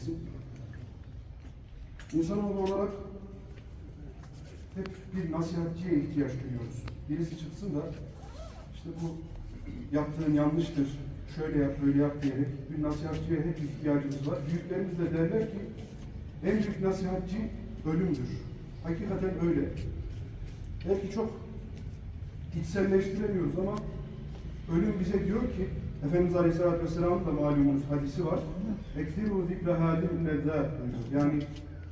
eylesin. İnsanoğlu olarak hep bir nasihatçiye ihtiyaç duyuyoruz. Birisi çıksın da işte bu yaptığın yanlıştır, şöyle yap, böyle yap diyerek bir nasihatçiye hep ihtiyacımız var. Büyüklerimiz de derler ki en büyük nasihatçi ölümdür. Hakikaten öyle. Belki çok içselleştiremiyoruz ama ölüm bize diyor ki Efendimiz Aleyhisselatü Vesselam'ın da malumunuz hadisi var. Ekfiru zikre hadim lezzat Yani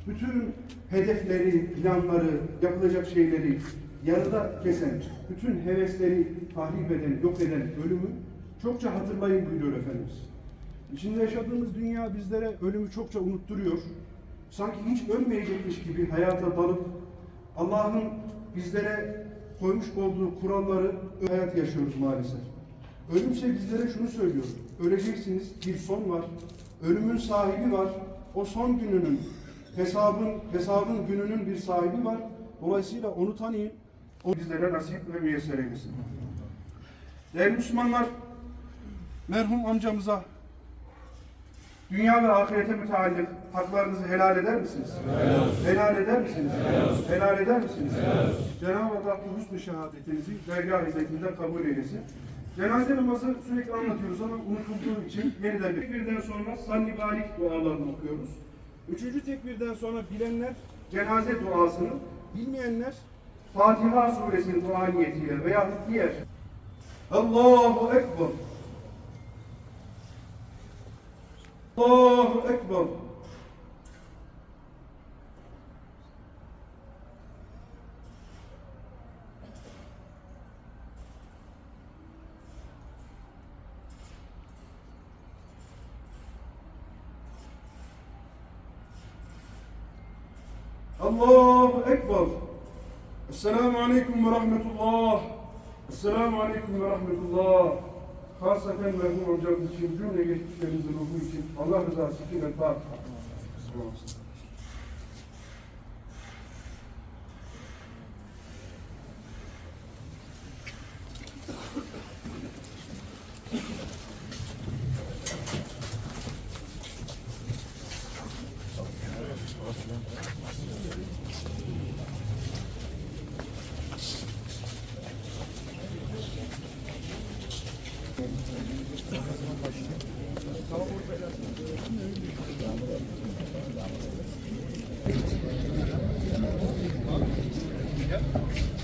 bütün hedefleri, planları, yapılacak şeyleri yarıda kesen, bütün hevesleri tahrip eden, yok eden ölümü çokça hatırlayın buyuruyor Efendimiz. İçinde yaşadığımız dünya bizlere ölümü çokça unutturuyor. Sanki hiç ölmeyecekmiş gibi hayata dalıp Allah'ın bizlere koymuş olduğu kuralları hayat yaşıyoruz maalesef. Ölümse bizlere şunu söylüyor. Öleceksiniz, bir son var. Ölümün sahibi var. O son gününün, hesabın, hesabın gününün bir sahibi var. Dolayısıyla onu tanıyın. O bizlere nasip ve müyesser eylesin. Değerli Müslümanlar, merhum amcamıza dünya ve ahirete müteallik haklarınızı helal eder misiniz? Helal eder misiniz? Helal eder misiniz? Cenab-ı Allah bu hüsnü şehadetinizi dergah hizmetinde kabul eylesin. Cenaze namazı sürekli anlatıyoruz ama unutulduğu için yeniden bir tekbirden sonra salli balik dualarını okuyoruz. Üçüncü tekbirden sonra bilenler cenaze duasını, bilmeyenler Fatiha suresinin dua niyetiyle veya diğer Allahu Ekber Allahu Ekber Allahu Ekber. Esselamu Aleyküm ve Rahmetullah. Esselamu Aleyküm ve Rahmetullah. Hasaten merhum hocamız için, cümle geçmişlerimizin ruhu için Allah rızası için ve Fatiha. Yep.